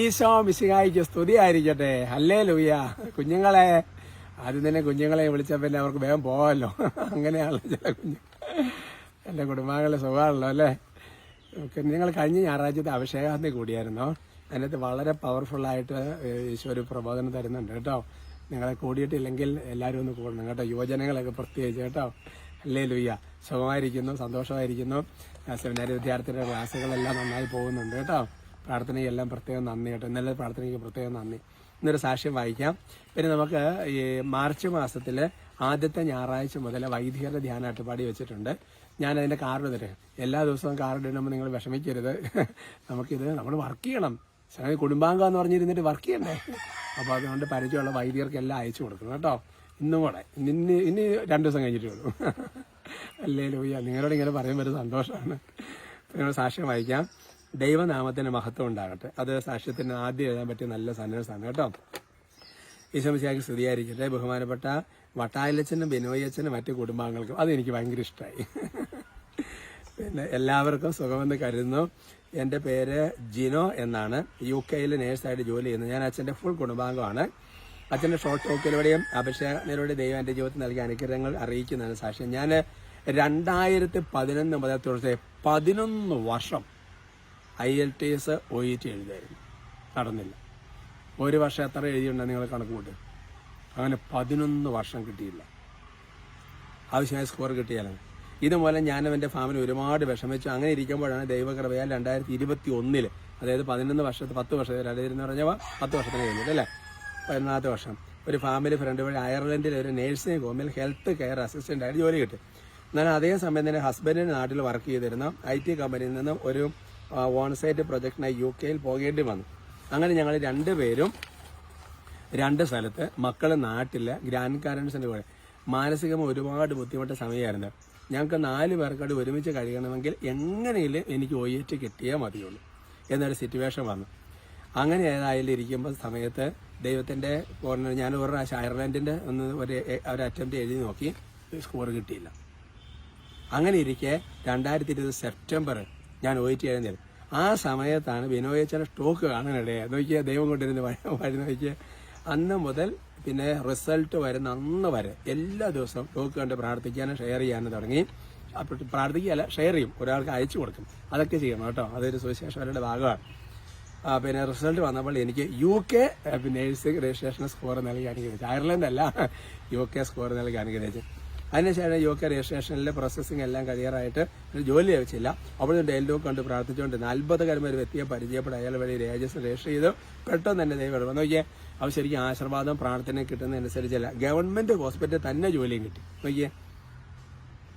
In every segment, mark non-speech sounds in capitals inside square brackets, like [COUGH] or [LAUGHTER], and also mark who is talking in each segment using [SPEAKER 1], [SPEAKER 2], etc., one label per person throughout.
[SPEAKER 1] ഈശോ മിശിഹായിക്ക് സ്തുതി ആയിരിക്കട്ടെ അല്ലേ ലൂയ കുഞ്ഞുങ്ങളെ ആദ്യം തന്നെ കുഞ്ഞുങ്ങളെ വിളിച്ച പിന്നെ അവർക്ക് വേഗം പോകാമല്ലോ അങ്ങനെയാണല്ലോ ചില കുഞ്ഞു എന്റെ കുടുംബാംഗങ്ങളെ സുഖമാണല്ലോ അല്ലേ? നിങ്ങൾ കഴിഞ്ഞ ഞായറാഴ്ചത്തെ അഭിഷേകാന്തി കൂടിയായിരുന്നോ? അതിനകത്ത് വളരെ പവർഫുള്ളായിട്ട് ഈശോ ഒരു പ്രബോധനം തരുന്നുണ്ട് കേട്ടോ. നിങ്ങളെ കൂടിയിട്ടില്ലെങ്കിൽ എല്ലാവരും ഒന്ന് കൂടണം കേട്ടോ. യുവജനങ്ങളൊക്കെ പ്രത്യേകിച്ച് കേട്ടോ. അല്ലേ ലൂയ്യ സുഖമായിരിക്കുന്നു സന്തോഷമായിരിക്കുന്നു. സെമിനാരി വിദ്യാർത്ഥികളുടെ ക്ലാസ്സുകളെല്ലാം നന്നായി പോകുന്നുണ്ട് കേട്ടോ. പ്രാർത്ഥനയെല്ലാം പ്രത്യേകം നന്ദി കേട്ടോ. ഇന്നലെ പ്രാർത്ഥനയ്ക്ക് പ്രത്യേകം നന്ദി. ഇന്നൊരു സാക്ഷ്യം വായിക്കാം. പിന്നെ നമുക്ക് ഈ മാർച്ച് മാസത്തിൽ ആദ്യത്തെ ഞായറാഴ്ച മുതൽ വൈദികരുടെ ധ്യാനമായിട്ട് പാടി വെച്ചിട്ടുണ്ട്. ഞാൻ അതിന്റെ കാർഡ് തരാം. എല്ലാ ദിവസവും കാർഡ് ഇടുമ്പോൾ നിങ്ങൾ വിഷമിക്കരുത്. നമുക്കിത് നമ്മൾ വർക്ക് ചെയ്യണം. കുടുംബാംഗം എന്ന് പറഞ്ഞിരുന്നിട്ട് വർക്ക് ചെയ്യണ്ടേ? അപ്പോൾ അതുകൊണ്ട് പരിചയമുള്ള വൈദികർക്ക് എല്ലാം അയച്ചു കൊടുക്കണം കേട്ടോ. ഇന്നും കൂടെ. ഇന്ന് ഇനി രണ്ടു ദിവസം കഴിഞ്ഞിട്ടേ ഉള്ളൂ. അല്ലേ ലൂയ്യ നിങ്ങളോട് ഇങ്ങനെ പറയുമ്പോൾ ഒരു സന്തോഷമാണ്. നിങ്ങൾ സാക്ഷ്യം വായിക്കാം. ദൈവനാമത്തിന് മഹത്വം ഉണ്ടാകട്ടെ. അത് സാക്ഷ്യത്തിന് ആദ്യം എഴുതാൻ പറ്റിയ നല്ല സന്ദേശമാണ് കേട്ടോ. ഈശോമിശിയാക്കി സ്തുതിയായിരിക്കട്ടെ. ബഹുമാനപ്പെട്ട വട്ടായിലച്ചനും ബിനോയച്ചനും മറ്റു കുടുംബാംഗങ്ങൾക്കും അത് എനിക്ക് ഭയങ്കര ഇഷ്ടമായി പിന്നെ എല്ലാവർക്കും സുഖമെന്ന് കരുതുന്നു. എന്റെ പേര് ജിനോ എന്നാണ്. യു കെയിൽ നേഴ്സായിട്ട് ജോലി ചെയ്യുന്നത് ഞാൻ അച്ഛന്റെ ഫുൾ കുടുംബാംഗമാണ്. അച്ഛന്റെ ഷോർട്ട് ടോക്കിലൂടെയും അഭിഷേകത്തിലൂടെ ദൈവം എന്റെ ജീവിതത്തിൽ നൽകിയ അനുഗ്രഹങ്ങൾ അറിയിക്കുന്നതാണ് സാക്ഷ്യം. ഞാൻ രണ്ടായിരത്തി പതിനൊന്ന് മുതൽ തുടർച്ചയായി പതിനൊന്ന് വർഷം I L T S O E T എഴുതായിരുന്നു നടന്നില്ല. ഒരു വർഷം എത്ര എഴുതിയുണ്ടെന്ന് നിങ്ങൾ കണക്ക് കൂട്ട്? അങ്ങനെ പതിനൊന്ന് വർഷം കിട്ടിയില്ല. ആവശ്യമായ സ്കോർ കിട്ടിയാലാണ്. ഇതുപോലെ ഞാനും എന്റെ ഫാമിലി ഒരുപാട് വിഷമിച്ചു. അങ്ങനെ ഇരിക്കുമ്പോഴാണ് ദൈവകൃപയാൽ രണ്ടായിരത്തി ഇരുപത്തി ഒന്നിൽ അതായത് പതിനൊന്ന് വർഷത്തെ പത്ത് വർഷം അതായിരുന്നു പറഞ്ഞവ പത്ത് വർഷത്തിന് കഴിഞ്ഞിട്ട് അല്ലേ? പതിനൊന്നാമത്തെ വർഷം. ഒരു ഫാമിലി ഫ്രണ്ട് വഴി അയർലൻഡിലെ ഒരു നേഴ്സിംഗ് ഹോമിൽ ഹെൽത്ത് കെയർ അസിസ്റ്റന്റായിട്ട് ജോലി കിട്ടി. എന്നാൽ അതേ സമയം തന്നെ ഹസ്ബൻഡിന്റെ നാട്ടിൽ വർക്ക് ചെയ്തിരുന്ന ഐ ടി കമ്പനിയിൽ നിന്നും ഒരു ഓൺസൈറ്റ് പ്രൊജക്ടിനായി യു കെയിൽ പോകേണ്ടി വന്നു. അങ്ങനെ ഞങ്ങൾ രണ്ടുപേരും രണ്ട് സ്ഥലത്ത് മക്കൾ നാട്ടിൽ ഗ്രാൻഡ് കാരൻസിന്റെ കൂടെ. മാനസികമായി ഒരുപാട് ബുദ്ധിമുട്ട സമയമായിരുന്നു. ഞങ്ങൾക്ക് നാല് പേർക്കാട് ഒരുമിച്ച് കഴിയണമെങ്കിൽ എങ്ങനെയും എനിക്ക് ഒ എറ്റ് കിട്ടിയേ മതിയുള്ളൂ എന്നൊരു സിറ്റുവേഷൻ വന്നു. അങ്ങനെ ഏതായാലും ഇരിക്കുമ്പോൾ സമയത്ത് ദൈവത്തിന്റെ ഞാൻ ഒരു പ്രാവശ്യം അയർലൻഡിന്റെ ഒന്ന് ഒരു ഒരു അറ്റംപ്റ്റ് എഴുതി നോക്കി സ്കോർ കിട്ടിയില്ല. അങ്ങനെ ഇരിക്കെ രണ്ടായിരത്തി ഇരുപത് സെപ്റ്റംബർ ഞാൻ ഒ ടി എഴുന്നേൽ ആ സമയത്താണ് വിനോയച്ചനെ സ്റ്റോക്ക് കാണാനിടയായി നോക്കിയ ദൈവം കൊണ്ടിരുന്ന് വഴി [LAUGHS] നോക്കിയാൽ അന്ന് മുതൽ പിന്നെ റിസൾട്ട് വരുന്ന അന്ന് വരെ എല്ലാ ദിവസവും സ്റ്റോക്ക് കണ്ട് പ്രാർത്ഥിക്കാനും ഷെയർ ചെയ്യാനും തുടങ്ങി. അപ്പോൾ പ്രാർത്ഥിക്കുകയല്ല ഷെയർ ചെയ്യും. ഒരാൾക്ക് അയച്ചു കൊടുക്കും. അതൊക്കെ ചെയ്യണം കേട്ടോ. അതൊരു സുവിശേഷവരുടെ ഭാഗമാണ്. പിന്നെ റിസൾട്ട് വന്നപ്പോൾ എനിക്ക് U K nursing registration score നൽകി അനുഗ്രഹിച്ചു. അയർലൻഡ് അല്ല യു കെ സ്കോർ നൽകി അനുഗ്രഹിച്ചു. അതിനുശേഷം യു കെ രജിസ്ട്രേഷനിലെ പ്രോസസ്സിംഗ് എല്ലാം കഴിയാറായിട്ട് ഒരു ജോലി ലഭിച്ചില്ല. അവിടെ ഡെയിലോ കണ്ട് പ്രാർത്ഥിച്ചുകൊണ്ട് അത്ഭുതകരമായ ഒരു വ്യക്തിയെ പരിചയപ്പെട്ട് അയാൾ വഴി രേജസ് രജിസ്റ്റർ ചെയ്ത്. പെട്ടെന്ന് തന്നെ ദൈവം. നോക്കിയേ അവർ ശരിക്കും ആശീർവാദം പ്രാർത്ഥന കിട്ടുന്നതനുസരിച്ചല്ല ഗവൺമെന്റ് ഹോസ്പിറ്റലിൽ തന്നെ ജോലിയും കിട്ടി. നോക്കിയേ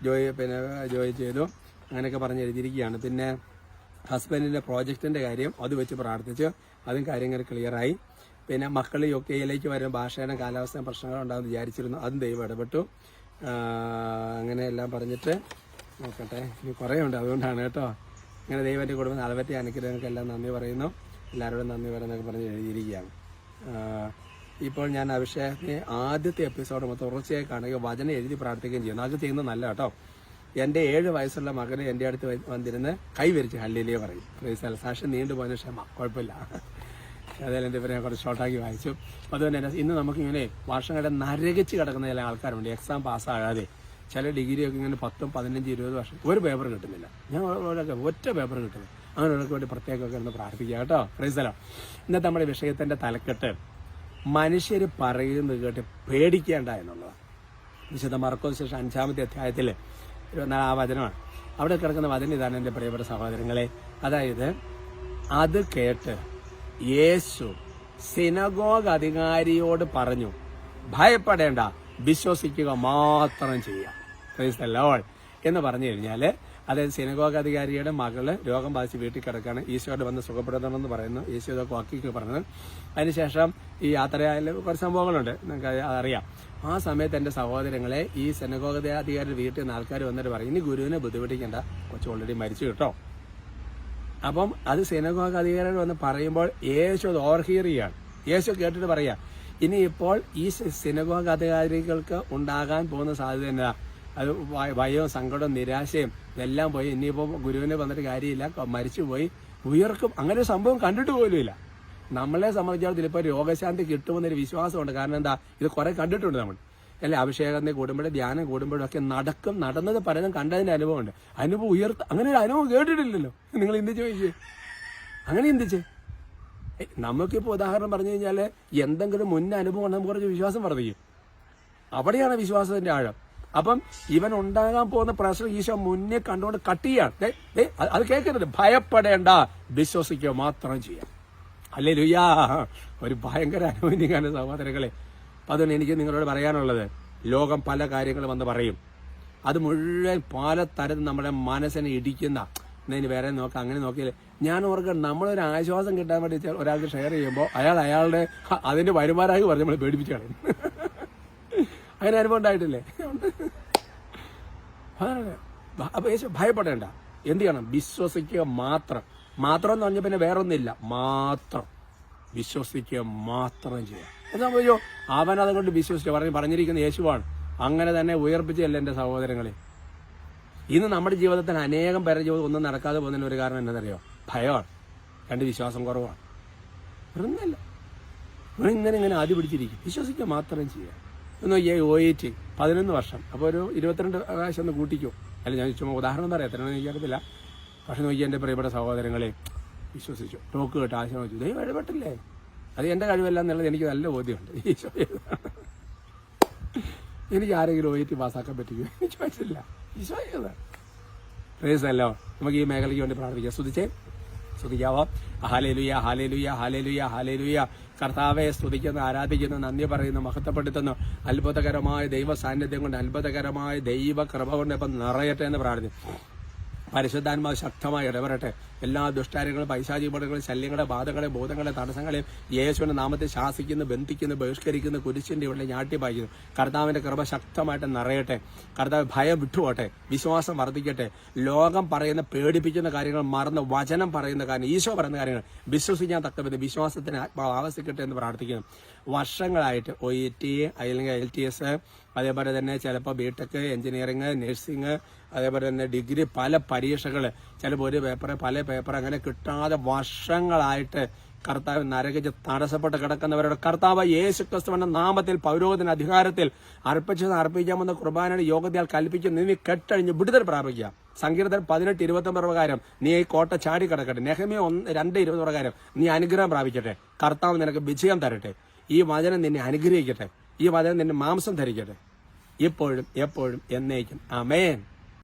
[SPEAKER 1] ജോയി പിന്നെ ജോലി ചെയ്തു. അങ്ങനെയൊക്കെ പറഞ്ഞ് എഴുതിയിരിക്കുകയാണ്. പിന്നെ ഹസ്ബൻഡിന്റെ പ്രോജക്റ്റിന്റെ കാര്യം അത് വെച്ച് പ്രാർത്ഥിച്ച്. അതും കാര്യങ്ങൾ ക്ലിയറായി. പിന്നെ മക്കൾ യു കെയിലേക്ക് വരുന്ന ഭാഷയുടെ കാലാവസ്ഥ പ്രശ്നങ്ങൾ ഉണ്ടാകുമെന്ന് വിചാരിച്ചിരുന്നു. അതും ദൈവം ഇടപെട്ടു. അങ്ങനെ എല്ലാം പറഞ്ഞിട്ട് നോക്കട്ടെ. ഇനി കുറേ ഉണ്ട് അതുകൊണ്ടാണ് കേട്ടോ. അങ്ങനെ ദൈവത്തിന്റെ കുടുംബം അളവറ്റി അനുഗ്രഹങ്ങൾക്കെല്ലാം നന്ദി പറയുന്നു. എല്ലാവരോടും നന്ദി പറയുന്നൊക്കെ പറഞ്ഞ് എഴുതിയിരിക്കുകയാണ്. ഇപ്പോൾ ഞാൻ അഭിഷേകത്തിന് ആദ്യത്തെ എപ്പിസോഡ് മൊത്തം തുടർച്ചയായി കാണുകയും വചനം എഴുതി പ്രാർത്ഥിക്കുകയും ചെയ്യുന്നു. അത് ചെയ്യുന്നത് നല്ല കേട്ടോ. എന്റെ ഏഴ് വയസ്സുള്ള മകന് എന്റെ അടുത്ത് വന്നിരുന്ന് കൈവരിച്ച് ഹല്ലിലേ പറയും. സാക്ഷ്യം നീണ്ടുപോയതിന് ക്ഷമ. കുഴപ്പമില്ല. അതായത് എന്റെ പേരെ കുറച്ച് ഷോർട്ടാക്കി വായിച്ചു. അതുകൊണ്ട് തന്നെ ഇന്ന് നമുക്കിങ്ങനെ വർഷങ്ങളുടെ നരകിച്ച് കിടക്കുന്ന ചില ആൾക്കാരുണ്ട്. എക്സാം പാസ്സാകാതെ ചില ഡിഗ്രിയൊക്കെ ഇങ്ങനെ പത്തും പതിനഞ്ച് ഇരുപത് വർഷം ഒരു പേപ്പർ കിട്ടുന്നില്ല. ഞാൻ ഒരാൾക്ക് ഒറ്റ പേപ്പർ കിട്ടുന്നു അങ്ങനെയുള്ളവർക്ക് വേണ്ടി പ്രത്യേകമൊക്കെ ഒന്ന് പ്രാർത്ഥിക്കുക കേട്ടോ. ക്രൈസ്തലോ ഇന്നത്തെ നമ്മുടെ വിഷയത്തിന്റെ തലക്കെട്ട് മനുഷ്യർ പറയുന്നത് കേട്ട് പേടിക്കേണ്ട എന്നുള്ളതാണ്. വിശുദ്ധ മർക്കോസ് ശേഷം അഞ്ചാമത്തെ അധ്യായത്തിൽ ആ വചനമാണ്. അവിടെ കിടക്കുന്ന വചന ഇതാണ് എന്റെ പ്രിയപ്പെട്ട സഹോദരങ്ങളെ. അതായത് അത് കേട്ട് യേശു സിനഗോഗ് അധികാരിയോട് പറഞ്ഞു ഭയപ്പെടേണ്ട വിശ്വസിക്കുക മാത്രം ചെയ്യാം. എന്ന് പറഞ്ഞു കഴിഞ്ഞാൽ അതായത് സിനഗോഗ് അധികാരിയുടെ മകൾ രോഗം ബാധിച്ച് വീട്ടിൽ കിടക്കാണ് ഈശോയോട് വന്ന് സുഖപ്പെടുത്തണമെന്ന് പറയുന്നു. ഈശോ ഇതൊക്കെ വാക്കിക്ക് പറഞ്ഞത് അതിനുശേഷം ഈ യാത്രയായാലും കുറച്ച് സംഭവങ്ങളുണ്ട് നിങ്ങൾക്ക് അറിയാം. ആ സമയത്ത് എന്റെ സഹോദരങ്ങളെ ഈ സിനഗോഗ അധികാരിയുടെ വീട്ടിൽ നിന്ന് ആൾക്കാർ വന്നിട്ട് പറയും ഇനി ഗുരുവിനെ ബുദ്ധിമുട്ടിക്കേണ്ട കൊച്ചു ഓൾറെഡി മരിച്ചു കേട്ടോ. അപ്പം അത് സിനഗോഗ് അധികാരികൾ വന്ന് പറയുമ്പോൾ യേശു അത് ഓർഹീറിയാണ്. യേശു കേട്ടിട്ട് പറയാ ഇനി ഇപ്പോൾ ഈ സിനഗോഗ് അധികാരികൾക്ക് ഉണ്ടാകാൻ പോകുന്ന സാധ്യത എന്താ? അത് ഭയവും സങ്കടവും നിരാശയും ഇതെല്ലാം പോയി ഇനിയിപ്പോൾ ഗുരുവിനെ വന്നിട്ട് കാര്യമില്ല മരിച്ചു മരിച്ചുപോയി ഉയർക്കും. അങ്ങനെ ഒരു സംഭവം കണ്ടിട്ട് പോലുമില്ല. നമ്മളെ സംബന്ധിച്ചിടത്തോളം ഇപ്പോൾ രോഗശാന്തി കിട്ടുമെന്നൊരു വിശ്വാസമുണ്ട്. കാരണം എന്താ? ഇത് കുറെ കണ്ടിട്ടുണ്ട് നമ്മൾ. അല്ലെ അഭിഷേകത്തെ കൂടുമ്പോഴും ധ്യാനം കൂടുമ്പോഴും ഒക്കെ നടക്കും. നടന്നത് പലതും കണ്ടതിന്റെ അനുഭവമുണ്ട്. അനുഭവം ഉയർത്ത അങ്ങനെ ഒരു അനുഭവം കേട്ടിട്ടില്ലല്ലോ. നിങ്ങൾ എന്ത് ചോദിച്ചേ? അങ്ങനെ എന്ത് ഏയ് നമുക്കിപ്പോൾ ഉദാഹരണം പറഞ്ഞു കഴിഞ്ഞാൽ എന്തെങ്കിലും മുൻ അനുഭവം നമുക്ക് കുറച്ച് വിശ്വാസം വർദ്ധിക്കും. അവിടെയാണ് വിശ്വാസത്തിന്റെ ആഴം. അപ്പം ഇവൻ ഉണ്ടാകാൻ പോകുന്ന പ്രശ്നം ഈശോ മുന്നേ കണ്ടുകൊണ്ട് കട്ട് ചെയ്യാണ്. അത് കേൾക്കരുത്. ഭയപ്പെടേണ്ട. വിശ്വസിക്കുക മാത്രം ചെയ്യാം. അല്ലേ ലുയാ ഒരു ഭയങ്കര അനുഭവിക്കാണ് സഹോദരങ്ങളെ. അപ്പൊ അതുകൊണ്ട് എനിക്ക് നിങ്ങളോട് പറയാനുള്ളത്. ലോകം പല കാര്യങ്ങളും വന്ന് പറയും. അത് മുഴുവൻ പല തരത്തിൽ നമ്മുടെ മനസ്സിനെ ഇടിക്കുന്ന എന്നതിന് വേറെ നോക്കാം അങ്ങനെ നോക്കിയാൽ ഞാൻ ഓർക്കണം നമ്മളൊരു ആശ്വാസം കിട്ടാൻ വേണ്ടി ഒരാൾക്ക് ഷെയർ ചെയ്യുമ്പോൾ അയാൾ അയാളുടെ അതിന്റെ വരുമാനമായി പറഞ്ഞ് നമ്മളെ പേടിപ്പിച്ചാണ് അങ്ങനെ അനുഭവം ഉണ്ടായിട്ടില്ലേ? അതാണ്. അപ്പൊ യേശു ഭയപ്പെടേണ്ട. എന്ത് ചെയ്യണം? വിശ്വസിക്കുക മാത്രം. മാത്രം എന്ന് പറഞ്ഞ പിന്നെ വേറൊന്നുമില്ല. മാത്രം. വിശ്വസിക്കുക മാത്രം ചെയ്യുക എന്താ സംഭവിച്ചോ അവൻ അതുകൊണ്ട് വിശ്വസിച്ചു. പറഞ്ഞു പറഞ്ഞിരിക്കുന്ന യേശുവാണ്. അങ്ങനെ തന്നെ ഉയർപ്പിച്ചല്ല എന്റെ സഹോദരങ്ങളെ. ഇന്ന് നമ്മുടെ ജീവിതത്തിൽ അനേകം പേരുടെ ജീവിതം ഒന്നും നടക്കാതെ പോകുന്നതിന് ഒരു കാരണം എന്നതറിയോ? ഭയമാണ്. രണ്ട് വിശ്വാസം കുറവാണ്. ഒന്നുമില്ല ഇവിടെ ഇങ്ങനെ ഇങ്ങനെ ആദ്യ പിടിച്ചിരിക്കും. വിശ്വസിക്കുക മാത്രം ചെയ്യുക. ഒന്ന് ഏ ഒ എ ടി പതിനൊന്ന് വർഷം. അപ്പോൾ ഒരു ഇരുപത്തിരണ്ട് പ്രാവശ്യം ഒന്ന് കൂട്ടിക്കോ. അല്ല ഞാൻ ചുമ്മാ ഉദാഹരണം പറയാം. എത്രയാണെന്ന് എനിക്കറിയത്തില്ല. പക്ഷെ നോക്കി എന്റെ പ്രിയപ്പെട്ട സഹോദരങ്ങളെ വിശ്വസിച്ചു. ടോക്ക് കേട്ട് ആശയം വെച്ചു ദൈവം ഇടപെട്ടില്ലേ? അത് എന്റെ കഴിവല്ല എന്നുള്ളത് എനിക്ക് നല്ല ബോധ്യമുണ്ട്. ഈശോ എനിക്ക് ആരെങ്കിലും ഒ ടി പാസ്സാക്കാൻ പറ്റുമോ? എനിക്ക് പറ്റില്ല ഈശോ പ്രേസല്ലോ നമുക്ക് ഈ മേഖലയ്ക്ക് വേണ്ടി പ്രാർത്ഥിക്കാം. സ്തുതിച്ചേ. സ്തുതിക്കാവോ. ഹാലേലുയ ഹാലേലുയ ഹാലേലുയ ഹാലേലുയ കർത്താവെ സ്തുതിക്കുന്നു ആരാധിക്കുന്നു നന്ദി പറയുന്നു മഹത്വപ്പെടുത്തുന്നു. അത്ഭുതകരമായ ദൈവ സാന്നിധ്യം കൊണ്ട് അത്ഭുതകരമായ ദൈവ കൃപ കൊണ്ട് ഇപ്പം നിറയട്ടെ എന്ന് പ്രാർത്ഥിക്കുന്നു. പരിശുദ്ധാത്മാവ് ശക്തമായി ഇടപെടട്ടെ. എല്ലാ ദുഷ്ടാരങ്ങളും പൈശാചിപടങ്ങളും ശല്യങ്ങളെ ബാധകളെ ബോധങ്ങളെ തടസ്സങ്ങളെ യേശുവിന്റെ നാമത്തെ ശാസിക്കുന്നു ബന്ധിക്കുന്നു ബഹിഷ്കരിക്കുന്നു കുരിശിന്റെ ഇവിടെ ഞാട്ടി പായിക്കുന്നു കർത്താവിന്റെ കൃപ ശക്തമായിട്ട് നിറയട്ടെ. കർത്താവ് ഭയം വിട്ടുപോട്ടെ. വിശ്വാസം വർദ്ധിക്കട്ടെ. ലോകം പറയുന്ന പേടിപ്പിക്കുന്ന കാര്യങ്ങൾ മറന്ന് വചനം പറയുന്ന കാര്യം ഈശോ പറയുന്ന കാര്യങ്ങൾ വിശ്വസിക്കാൻ തക്കവിധം വിശ്വാസത്തിന് ആത്മാവ് എന്ന് പ്രാർത്ഥിക്കുന്നു. വർഷങ്ങളായിട്ട് ഒ ഇ ടി അല്ലെങ്കിൽ എൽ ടി എസ് അതേപോലെ തന്നെ ചിലപ്പോൾ ബിടെക് എഞ്ചിനീയറിംഗ് നഴ്സിംഗ് അതേപോലെ തന്നെ ഡിഗ്രി പല പരീക്ഷകൾ ചിലപ്പോൾ ഒരു പേപ്പർ പല പേപ്പർ അങ്ങനെ കിട്ടാതെ വർഷങ്ങളായിട്ട് കർത്താവ് നരകിച്ച് തടസ്സപ്പെട്ട് കിടക്കുന്നവരുടെ കർത്താവ് യേശു ക്രിസ്തുവിന്റെ നാമത്തിൽ പൗരോഹിത അധികാരത്തിൽ അർപ്പിച്ചത് അർപ്പിക്കാമെന്ന കുർബാനയുടെ യോഗ്യതയാൽ കൽപ്പിച്ച് നീ കെട്ടഴിഞ്ഞ് വിടുതൽ പ്രാപിക്കുക. സങ്കീർത്തൻ പതിനെട്ട് ഇരുപത്തി ഒമ്പത് പ്രകാരം നീ ഈ കോട്ട ചാടി കിടക്കട്ടെ. നെഹമി ഒന്ന് രണ്ട് ഇരുപത് പ്രകാരം നീ അനുഗ്രഹം പ്രാപിക്കട്ടെ. കർത്താവ് നിനക്ക് വിജയം തരട്ടെ. ഈ വചനം നിന്നെ അനുഗ്രഹിക്കട്ടെ. ഈ വചനം നിന്നെ മാംസം ധരിക്കട്ടെ. ഇപ്പോഴും എപ്പോഴും എന്നേക്കും. അമേൻ